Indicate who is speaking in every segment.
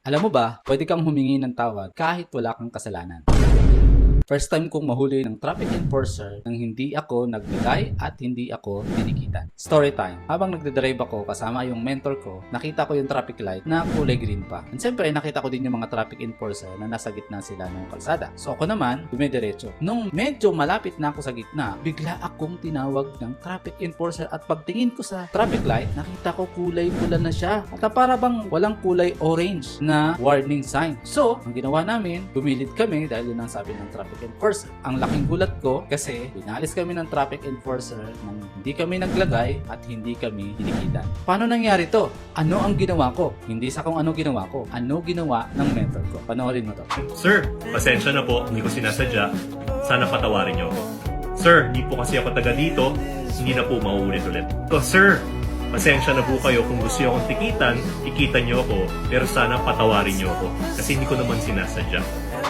Speaker 1: Alam mo ba, pwede kang humingi ng tawad kahit wala kang kasalanan. First time kong mahuli ng traffic enforcer nang hindi ako nagbigay at hindi ako tinikitan. Story time. Habang nagdadrive ako kasama yung mentor ko, nakita ko yung traffic light na kulay green pa. And siyempre, nakita ko din yung mga traffic enforcer na nasa gitna sila ng kalsada. So ako naman, dumidiretso. Nung medyo malapit na ako sa gitna, bigla akong tinawag ng traffic enforcer at pagtingin ko sa traffic light, nakita ko kulay pula na siya. At para bang walang kulay orange na warning sign. So, ang ginawa namin, bumilid kami dahil yun ang sabi ng traffic enforcer. Ang laking gulat ko kasi pinalis kami ng traffic enforcer nang hindi kami naglagay at hindi kami tinikitan. Paano nangyari to? Ano ang ginawa ko? Hindi sa kung ano ginawa ko. Ano ginawa ng mentor ko? Panoorin mo to.
Speaker 2: Sir, pasensya na po, hindi ko sinasadya. Sana patawarin niyo ako. Sir, hindi po kasi ako taga dito, hindi na po mauulit ulit. So, sir, pasensya na po kayo kung gusto niyo akong tikitan, ikitan niyo ako, pero sana patawarin niyo ako kasi hindi ko naman sinasadya.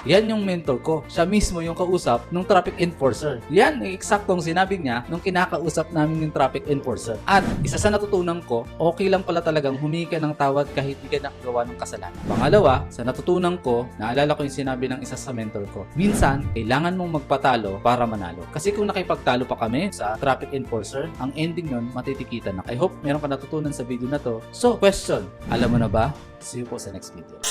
Speaker 1: Yan yung mentor ko. Siya mismo yung kausap ng traffic enforcer. Yan eksaktong sinabi niya nung kinakausap namin yung traffic enforcer. At isa sa natutunan ko, okay lang pala talagang humingi ka ng tawad kahit di ka nakagawa ng kasalanan. Pangalawa, sa natutunan ko, naalala ko yung sinabi ng isa sa mentor ko. Minsan, kailangan mong magpatalo para manalo. Kasi kung nakipagtalo pa kami sa traffic enforcer, ang ending nun, matitikitan na. I hope meron ka natutunan sa video na to. So, question, alam mo na ba? See you po sa next video.